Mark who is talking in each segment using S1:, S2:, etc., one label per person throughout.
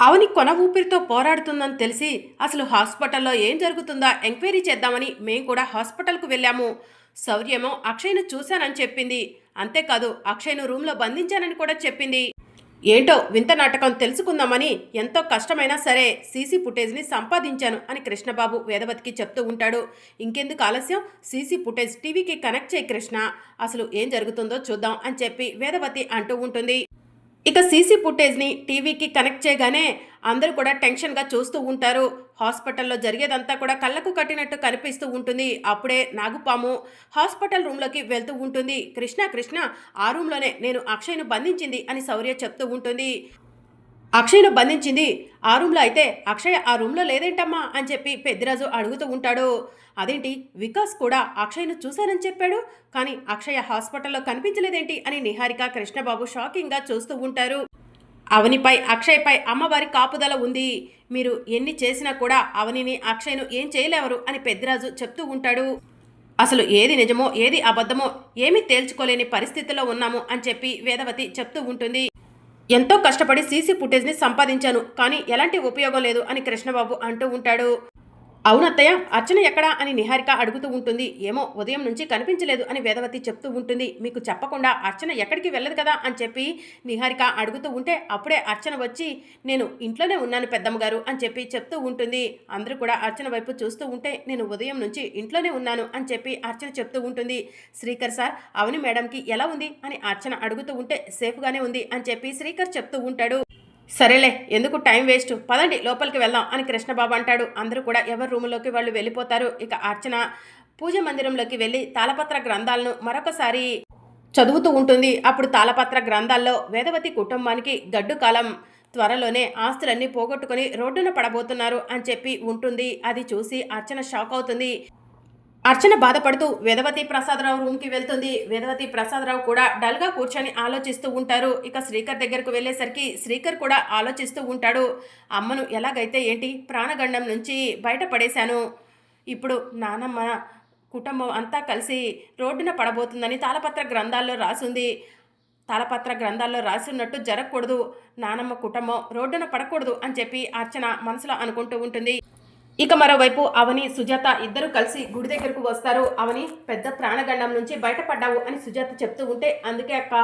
S1: అవని కొన ఊపిరితో పోరాడుతుందని తెలిసి అసలు హాస్పిటల్లో ఏం జరుగుతుందా ఎంక్వైరీ చేద్దామని మేం కూడా హాస్పిటల్కు వెళ్ళాము. శౌర్యమో అక్షయ్ను చూశానని చెప్పింది. అంతేకాదు అక్షయ్ను రూమ్లో బంధించానని కూడా చెప్పింది. ఏంటో వింత నాటకం తెలుసుకుందామని ఎంతో కష్టమైనా సరే సీసీ ఫుటేజ్ని సంపాదించాను అని కృష్ణబాబు వేదవతికి చెప్తూ ఉంటాడు. ఇంకెందుకు ఆలస్యం? సీసీ ఫుటేజ్ టీవీకి కనెక్ట్ చేయి కృష్ణ. అసలు ఏం జరుగుతుందో చూద్దాం అని చెప్పి వేదవతి అంటూ ఉంటుంది. ఇక సీసీ ఫుటేజ్ని టీవీకి కనెక్ట్ చేయగానే అందరూ కూడా టెన్షన్గా చూస్తూ ఉంటారు. హాస్పిటల్లో జరిగేదంతా కూడా కళ్ళకు కట్టినట్టు కనిపిస్తూ ఉంటుంది. అప్పుడే నాగుపాము హాస్పిటల్ రూమ్లోకి వెళ్తూ ఉంటుంది. కృష్ణ కృష్ణ ఆ రూమ్లోనే నేను అక్షయ్ను బంధించింది అని శౌర్య చెప్తూ ఉంటుంది. అక్షయ్ను బంధించింది. ఆ రూమ్లో అయితే అక్షయ్ ఆ రూమ్లో లేదేంటమ్మా అని చెప్పి పెద్దిరాజు అడుగుతూ ఉంటాడు. అదేంటి? వికాస్ కూడా అక్షయ్ను చూశానని చెప్పాడు. కానీ అక్షయ హాస్పిటల్లో కనిపించలేదేంటి అని నిహారిక కృష్ణబాబు షాకింగ్గా చూస్తూ ఉంటారు. అవనిపై అక్షయ్పై అమ్మవారి కాపుదల ఉంది. మీరు ఎన్ని చేసినా కూడా అవనిని అక్షయ్ను ఏం చేయలేవరు అని పెద్దిరాజు చెప్తూ ఉంటాడు. అసలు ఏది నిజమో ఏది అబద్ధమో ఏమీ తేల్చుకోలేని పరిస్థితిలో ఉన్నాము అని చెప్పి వేదవతి చెప్తూ ఉంటుంది. ఎంతో కష్టపడి సీసీ ఫుటేజ్ని సంపాదించాను కానీ ఎలాంటి ఉపయోగం లేదు అని కృష్ణబాబు అంటూ ఉంటాడు. అవునత్తయ్య అర్చన ఎక్కడా అని నిహారిక అడుగుతూ ఉంటుంది. ఏమో ఉదయం నుంచి కనిపించలేదు అని వేదవతి చెప్తూ ఉంటుంది. మీకు చెప్పకుండా అర్చన ఎక్కడికి వెళ్ళదు కదా అని చెప్పి నిహారిక అడుగుతూ ఉంటే అప్పుడే అర్చన వచ్చి నేను ఇంట్లోనే ఉన్నాను పెద్దమ్మగారు అని చెప్పి చెప్తూ ఉంటుంది. అందరూ కూడా అర్చన వైపు చూస్తూ ఉంటే నేను ఉదయం నుంచి ఇంట్లోనే ఉన్నాను అని చెప్పి అర్చన చెప్తూ ఉంటుంది. శ్రీకర్ సార్ అవని మేడంకి ఎలా ఉంది అని అర్చన అడుగుతూ ఉంటే సేఫ్గానే ఉంది అని చెప్పి శ్రీకర్ చెప్తూ ఉంటాడు. సరేలే ఎందుకు టైం వేస్ట్? పదండి లోపలికి వెళ్దాం అని కృష్ణబాబు అంటాడు. అందరూ కూడా ఎవరి రూములోకి వాళ్ళు వెళ్ళిపోతారు. ఇక అర్చన పూజ మందిరంలోకి వెళ్ళి తాళపత్ర గ్రంథాలను మరొకసారి చదువుతూ ఉంటుంది. అప్పుడు తాళపత్ర గ్రంథాల్లో వేదవతి కుటుంబానికి గడ్డు కాలం త్వరలోనే ఆస్తులన్నీ పోగొట్టుకొని రోడ్డున పడబోతున్నారు అని చెప్పి ఉంటుంది. అది చూసి అర్చన షాక్ అవుతుంది. అర్చన బాధపడుతూ వేదవతి ప్రసాదరావు రూమ్కి వెళ్తుంది. వేదవతి ప్రసాదరావు కూడా డల్గా కూర్చొని ఆలోచిస్తూ ఉంటారు. ఇక శ్రీకర్ దగ్గరకు వెళ్ళేసరికి శ్రీకర్ కూడా ఆలోచిస్తూ ఉంటాడు. అమ్మను ఎలాగైతే ఏంటి? ప్రాణగండం నుంచి బయటపడేశాను. ఇప్పుడు నానమ్మ కుటుంబం అంతా కలిసి రోడ్డున పడబోతుందని తాళపత్ర గ్రంథాల్లో రాసుంది. తాళపత్ర గ్రంథాల్లో రాసి ఉన్నట్టు జరగకూడదు. నానమ్మ కుటుంబం రోడ్డున పడకూడదు అని చెప్పి అర్చన మనసులో అనుకుంటూ ఉంటుంది. ఇక మరోవైపు అవని సుజాత ఇద్దరు కలిసి గుడి దగ్గరకు వస్తారు. అవని పెద్ద ప్రాణగండం నుంచి బయటపడ్డావు అని సుజాత చెప్తూ ఉంటే అందుకే అక్క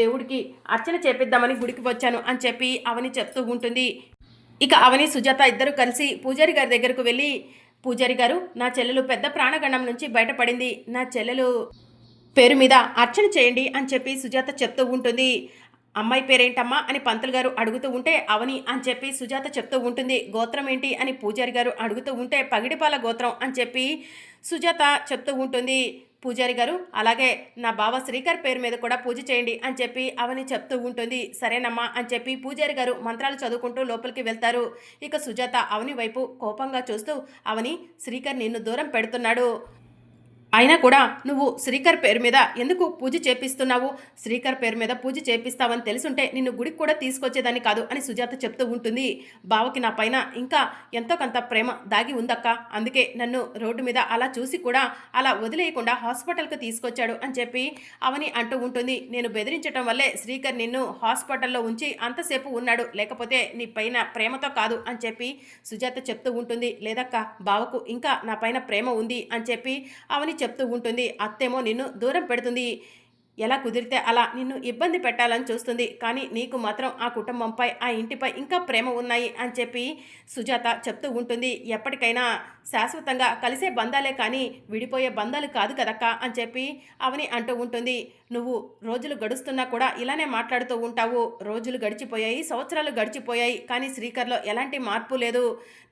S1: దేవుడికి అర్చన చేపిద్దామని గుడికి వచ్చాను అని చెప్పి అవని చెప్తూ ఉంటుంది. ఇక అవని సుజాత ఇద్దరు కలిసి పూజారి గారి దగ్గరకు వెళ్ళి పూజారి గారు నా చెల్లెలు పెద్ద ప్రాణగండం నుంచి బయటపడింది. నా చెల్లెలు పేరు మీద అర్చన చేయండి అని చెప్పి సుజాత చెప్తూ ఉంటుంది. అమ్మాయి పేరేంటమ్మా అని పంతులు గారు అడుగుతూ ఉంటే అవని అని చెప్పి సుజాత చెప్తూ ఉంటుంది గోత్రం ఏంటి? అని పూజారి గారు అడుగుతూ ఉంటే పగిడిపాల గోత్రం అని చెప్పి సుజాత చెప్తూ ఉంటుంది పూజారి గారు. అలాగే నా బావ శ్రీకర్ పేరు మీద కూడా పూజ చేయండి అని చెప్పి అవని చెప్తూ ఉంటుంది. సరేనమ్మా అని చెప్పి పూజారి గారు మంత్రాలు చదువుకుంటూ లోపలికి వెళ్తారు. ఇక సుజాత అవని వైపు కోపంగా చూస్తూ అవని శ్రీకర్ నిన్ను దూరం పెడుతున్నాడు. అయినా కూడా నువ్వు శ్రీకర్ పేరు మీద ఎందుకు పూజ చేపిస్తున్నావు? శ్రీకర్ పేరు మీద పూజ చేపిస్తావని తెలుసుంటే నిన్ను గుడికి కూడా తీసుకొచ్చేదాన్ని కాదు అని సుజాత చెప్తూ ఉంటుంది. బావకి నా పైన ఇంకా ఎంతో కొంత ప్రేమ దాగి ఉందక్క. అందుకే నన్ను రోడ్డు మీద అలా చూసి కూడా అలా వదిలేయకుండా హాస్పిటల్కి తీసుకొచ్చాడు అని చెప్పి అవని అంటూ ఉంటుంది. నేను బెదిరించడం వల్లే శ్రీకర్ నిన్ను హాస్పిటల్లో ఉంచి అంతసేపు ఉన్నాడు. లేకపోతే నీ పైన ప్రేమతో కాదు అని చెప్పి సుజాత చెప్తూ ఉంటుంది. లేదక్క బావకు ఇంకా నా పైన ప్రేమ ఉంది అని చెప్పి అవని చెప్తూ ఉంటుంది అత్తేమో నిన్ను దూరం పెడుతుంది. ఎలా కుదిరితే అలా నిన్ను ఇబ్బంది పెట్టాలని చూస్తుంది. కానీ నీకు మాత్రం ఆ కుటుంబంపై ఆ ఇంటిపై ఇంకా ప్రేమ ఉన్నాయి అని చెప్పి సుజాత చెప్తూ ఉంటుంది. ఎప్పటికైనా శాశ్వతంగా కలిసే బంధాలే కానీ విడిపోయే బంధాలు కాదు కదక్క అని చెప్పి అవని అంటూ ఉంటుంది. నువ్వు రోజులు గడుస్తున్నా కూడా ఇలానే మాట్లాడుతూ ఉంటావు. రోజులు గడిచిపోయాయి సంవత్సరాలు గడిచిపోయాయి కానీ శ్రీకర్లో ఎలాంటి మార్పు లేదు.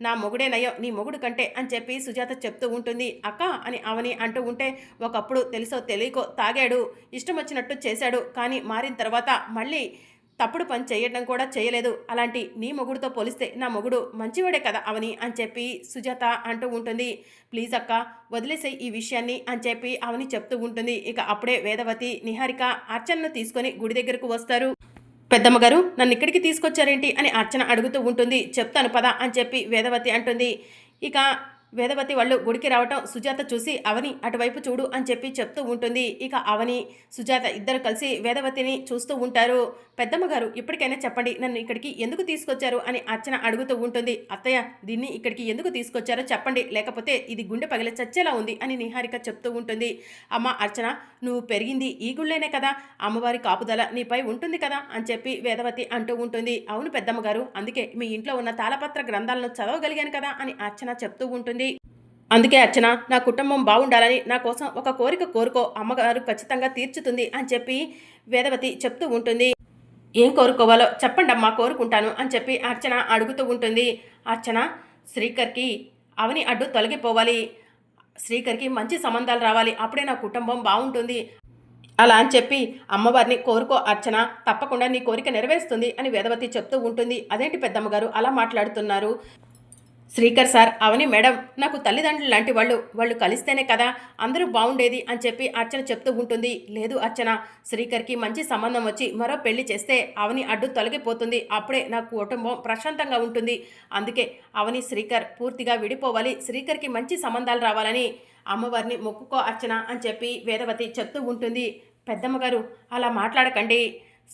S1: నా మొగుడేనయ్యో నీ మొగుడు కంటే అని చెప్పి సుజాత చెప్తూ ఉంటుంది. అక్క అని అవని అంటూ ఉంటే ఒకప్పుడు తెలుసో తెలియకో తాగాడు. ఇష్టం వచ్చినట్టు చేశాడు. కానీ మారిన తర్వాత మళ్ళీ తప్పుడు పని చేయడం కూడా చేయలేదు. అలాంటి నీ మొగుడుతో పోలిస్తే నా మొగుడు మంచివాడే కదా అవని అని చెప్పి సుజాత అంటూ ఉంటుంది. ప్లీజ్ అక్క వదిలేసే ఈ విషయాన్ని అని చెప్పి అవని చెప్తూ ఉంటుంది. ఇక అప్పుడే వేదవతి నిహారిక అర్చనను తీసుకొని గుడి దగ్గరకు వస్తారు. పెద్దమ్మ గారు నన్ను ఇక్కడికి తీసుకొచ్చారేంటి అని అర్చన అడుగుతూ ఉంటుంది. చెప్తాను పదా అని చెప్పి వేదవతి అంటుంది. ఇక వేదవతి వాళ్ళు గుడికి రావటం సుజాత చూసి అవని అటువైపు చూడు అని చెప్పి చెప్తూ ఉంటుంది. ఇక అవని సుజాత ఇద్దరు కలిసి వేదవతిని చూస్తూ ఉంటారు. పెద్దమ్మ గారు ఇప్పటికైనా చెప్పండి. నన్ను ఇక్కడికి ఎందుకు తీసుకొచ్చారు? అని అర్చన అడుగుతూ ఉంటుంది. అత్తయ్య దీన్ని ఇక్కడికి ఎందుకు తీసుకొచ్చారో చెప్పండి. లేకపోతే ఇది గుండె పగిలి చచ్చేలా ఉంది అని నిహారిక చెప్తూ ఉంటుంది. అమ్మ అర్చన నువ్వు పెరిగింది ఈ గుళ్ళేనే కదా. అమ్మవారి కాపుదల నీపై ఉంటుంది కదా అని చెప్పి వేదవతి అంటూ ఉంటుంది. అవును పెద్దమ్మ గారు అందుకే మీ ఇంట్లో ఉన్న తాళపత్ర గ్రంథాలను చదవగలిగాను కదా అని అర్చన చెప్తూ ఉంటుంది. అందుకే అర్చన నా కుటుంబం బాగుండాలని నా కోసం ఒక కోరిక కోరుకో అమ్మగారు ఖచ్చితంగా తీర్చుతుంది అని చెప్పి వేదవతి చెప్తూ ఉంటుంది. ఏం కోరుకోవాలో చెప్పండి అమ్మా కోరుకుంటాను అని చెప్పి అర్చన అడుగుతూ ఉంటుంది. అర్చన శ్రీకర్కి అవని అడ్డు తొలగిపోవాలి. శ్రీకర్కి మంచి సంబంధాలు రావాలి. అప్పుడే నా కుటుంబం బాగుంటుంది. అలా అని చెప్పి అమ్మవారిని కోరుకో అర్చన తప్పకుండా నీ కోరిక నెరవేరుస్తుంది అని వేదవతి చెప్తూ ఉంటుంది. అదేంటి పెద్దమ్మగారు అలా మాట్లాడుతున్నారు? శ్రీకర్ సార్ అవని మేడం నాకు తల్లిదండ్రులు లాంటి వాళ్ళు వాళ్ళు కలిస్తేనే కదా అందరూ బాగుండేది అని చెప్పి అర్చన చెప్తూ ఉంటుంది. లేదు అర్చన శ్రీకర్కి మంచి సంబంధం వచ్చి మరో పెళ్ళి చేస్తే అవని అడ్డు తొలగిపోతుంది. అప్పుడే నా కుటుంబం ప్రశాంతంగా ఉంటుంది. అందుకే అవని శ్రీకర్ పూర్తిగా విడిపోవాలి. శ్రీకర్కి మంచి సంబంధాలు రావాలని అమ్మవారిని మొక్కుకో అర్చన అని చెప్పి వేదవతి చెప్తూ ఉంటుంది. పెద్దమ్మగారు అలా మాట్లాడకండి.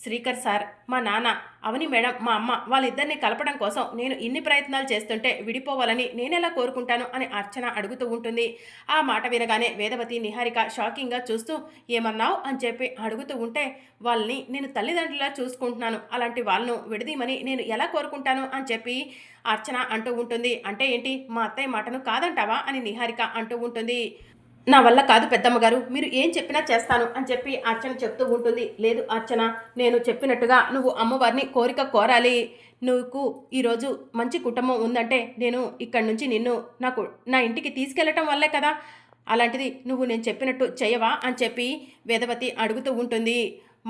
S1: శ్రీకర్ సార్ మా నాన్న అవని మేడం మా అమ్మ వాళ్ళిద్దరిని కలపడం కోసం నేను ఇన్ని ప్రయత్నాలు చేస్తుంటే విడిపోవాలని నేనెలా కోరుకుంటాను అని అర్చన అడుగుతూ ఉంటుంది. ఆ మాట వినగానే వేదవతి నిహారిక షాకింగ్గా చూస్తూ ఏమన్నావు? అని చెప్పి అడుగుతూ ఉంటే వాళ్ళని నేను తల్లిదండ్రులా చూసుకుంటున్నాను. అలాంటి వాళ్ళను విడదీమని నేను ఎలా కోరుకుంటాను? అని చెప్పి అర్చన అంటూ ఉంటుంది. అంటే ఏంటి? మా అత్తయ్య మాటను కాదంటావా? అని నిహారిక అంటూ ఉంటుంది. నా వల్ల కాదు పెద్దమ్మ గారు మీరు ఏం చెప్పినా చేస్తాను అని చెప్పి అర్చన చెప్తూ ఉంటుంది. లేదు అర్చన నేను చెప్పినట్టుగా నువ్వు అమ్మవారిని కోరిక కోరాలి. నువ్వు ఈరోజు మంచి కుటుంబం ఉందంటే నేను ఇక్కడి నుంచి నిన్ను నాకు నా ఇంటికి తీసుకెళ్ళటం వల్లే కదా. అలాంటిది నువ్వు నేను చెప్పినట్టు చేయవా అని చెప్పి వేదవతి అడుగుతూ ఉంటుంది.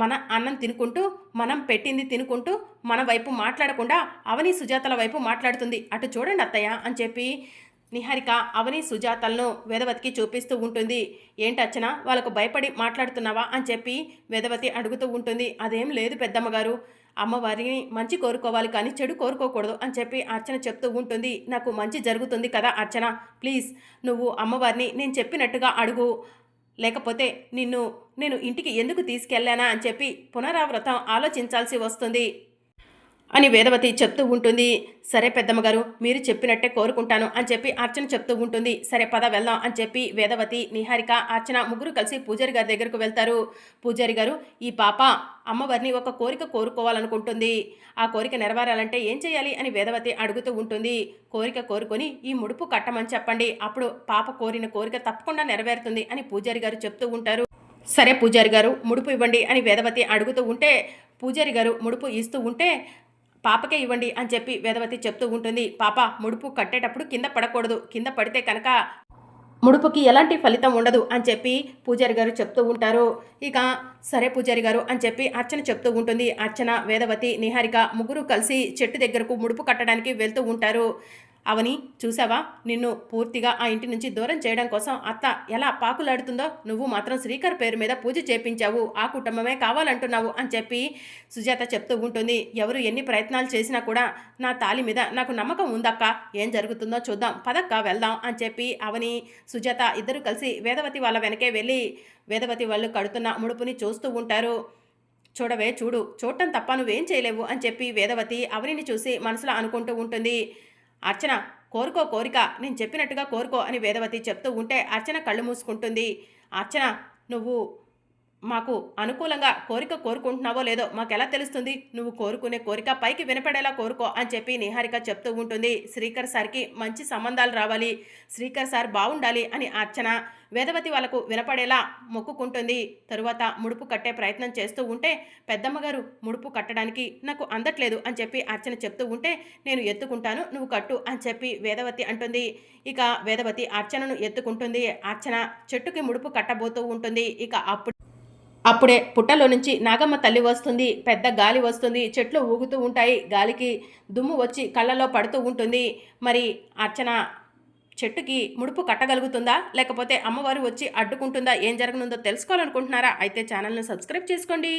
S1: మన అన్నం తినుకుంటూ మనం పెట్టింది తినుకుంటూ మన వైపు మాట్లాడకుండా అవని సుజాతల వైపు మాట్లాడుతుంది. అటు చూడండి అత్తయ్య అని చెప్పి నిహారిక అవని సుజాతలను వేదవతికి చూపిస్తూ ఉంటుంది. ఏంటచ్చనా వాళ్ళకు భయపడి మాట్లాడుతున్నావా అని చెప్పి వేదవతి అడుగుతూ ఉంటుంది. అదేం లేదు పెద్దమ్మగారు. అమ్మవారిని మంచి కోరుకోవాలి కానీ చెడు కోరుకోకూడదు అని చెప్పి అర్చన చెప్తూ ఉంటుంది. నాకు మంచి జరుగుతుంది కదా అర్చన? ప్లీజ్ నువ్వు అమ్మవారిని నేను చెప్పినట్టుగా అడుగు. లేకపోతే నిన్ను నేను ఇంటికి ఎందుకు తీసుకెళ్ళానా అని చెప్పి పునరావృతం ఆలోచించాల్సి వస్తుంది. అని వేదవతి చెప్తూ ఉంటుంది. సరే పెద్దమ్మగారు మీరు చెప్పినట్టే కోరుకుంటాను అని చెప్పి అర్చన చెప్తూ ఉంటుంది. సరే పద వెళ్దాం అని చెప్పి వేదవతి నిహారిక అర్చన ముగ్గురు కలిసి పూజారి గారి దగ్గరకు వెళ్తారు. పూజారి గారు ఈ పాప అమ్మవారిని ఒక కోరిక కోరుకోవాలనుకుంటుంది. ఆ కోరిక నెరవేరాలంటే ఏం చేయాలి? అని వేదవతి అడుగుతూ ఉంటుంది. కోరిక కోరుకొని ఈ ముడుపు కట్టమని చెప్పండి. అప్పుడు పాప కోరిన కోరిక తప్పకుండా నెరవేరుతుంది అని పూజారి గారు చెప్తూ ఉంటారు. సరే పూజారి గారు ముడుపు ఇవ్వండి అని వేదవతి అడుగుతూ ఉంటే పూజారి గారు ముడుపు ఇస్తూ ఉంటే పాపకే ఇవ్వండి అని చెప్పి వేదవతి చెప్తూ ఉంటుంది. పాప ముడుపు కట్టేటప్పుడు కింద పడకూడదు. కింద పడితే కనుక ముడుపుకి ఎలాంటి ఫలితం ఉండదు అని చెప్పి పూజారి గారు చెప్తూ ఉంటారు. ఇక సరే పూజారి గారు అని చెప్పి అర్చన చెప్తూ ఉంటుంది. అర్చన వేదవతి నిహారిక ముగ్గురు కలిసి చెట్టు దగ్గరకు ముడుపు కట్టడానికి వెళ్తూ ఉంటారు. అవని చూసావా నిన్ను పూర్తిగా ఆ ఇంటి నుంచి దూరం చేయడం కోసం అత్త ఎలా పాకులాడుతుందో నువ్వు మాత్రం శ్రీకర్ పేరు మీద పూజ చేపించావు. ఆ కుటుంబమే కావాలంటున్నావు అని చెప్పి సుజాత చెప్తూ ఉంటుంది. ఎవరు ఎన్ని ప్రయత్నాలు చేసినా కూడా నా తాలి మీద నాకు నమ్మకం ఉందక్క. ఏం జరుగుతుందో చూద్దాం. పదక్క వెళ్దాం అని చెప్పి అవని సుజాత ఇద్దరు కలిసి వేదవతి వాళ్ళ వెనకే వెళ్ళి వేదవతి వాళ్ళు కడుతున్న ముడుపుని చూస్తూ ఉంటారు. చూడవే చూడు. చూడటం తప్ప నువ్వేం చేయలేవు అని చెప్పి వేదవతి అవనిని చూసి మనసులో అనుకుంటూ ఉంటుంది. అర్చన కోరుకో కోరిక నేను చెప్పినట్టుగా కోరుకో అని వేదవతి చెప్తూ ఉంటే అర్చన కళ్ళు మూసుకుంటుంది. అర్చన నువ్వు మాకు అనుకూలంగా కోరిక కోరుకుంటున్నావో లేదో మాకెలా తెలుస్తుంది? నువ్వు కోరుకునే కోరిక పైకి వినపడేలా కోరుకో అని చెప్పి నిహారిక చెప్తూ ఉంటుంది. శ్రీకర్ సార్కి మంచి సంబంధాలు రావాలి. శ్రీకర్ సార్ బాగుండాలి అని అర్చన వేదవతి వాళ్ళకు వినపడేలా మొక్కుకుంటుంది. తరువాత ముడుపు కట్టే ప్రయత్నం చేస్తూ ఉంటే పెద్దమ్మగారు ముడుపు కట్టడానికి నాకు అందట్లేదు అని చెప్పి అర్చన చెప్తూ ఉంటే నేను ఎత్తుకుంటాను నువ్వు కట్టు అని చెప్పి వేదవతి అంటుంది. ఇక వేదవతి అర్చనను ఎత్తుకుంటుంది. అర్చన చెట్టుకి ముడుపు కట్టబోతూ ఉంటుంది. ఇక అప్పుడు అప్పుడే పుట్టలో నుంచి నాగమ్మ తల్లి వస్తుంది పెద్ద గాలి వస్తుంది చెట్లు ఊగుతూ ఉంటాయి గాలికి దుమ్ము వచ్చి కళ్ళలో పడుతూ ఉంటుంది. మరి అర్చన చెట్టుకి ముడుపు కట్టగలుగుతుందా? లేకపోతే అమ్మవారు వచ్చి అడ్డుకుంటుందా? ఏం జరగనుందో తెలుసుకోవాలనుకుంటున్నారా? అయితే ఛానల్ను సబ్స్క్రైబ్ చేసుకోండి.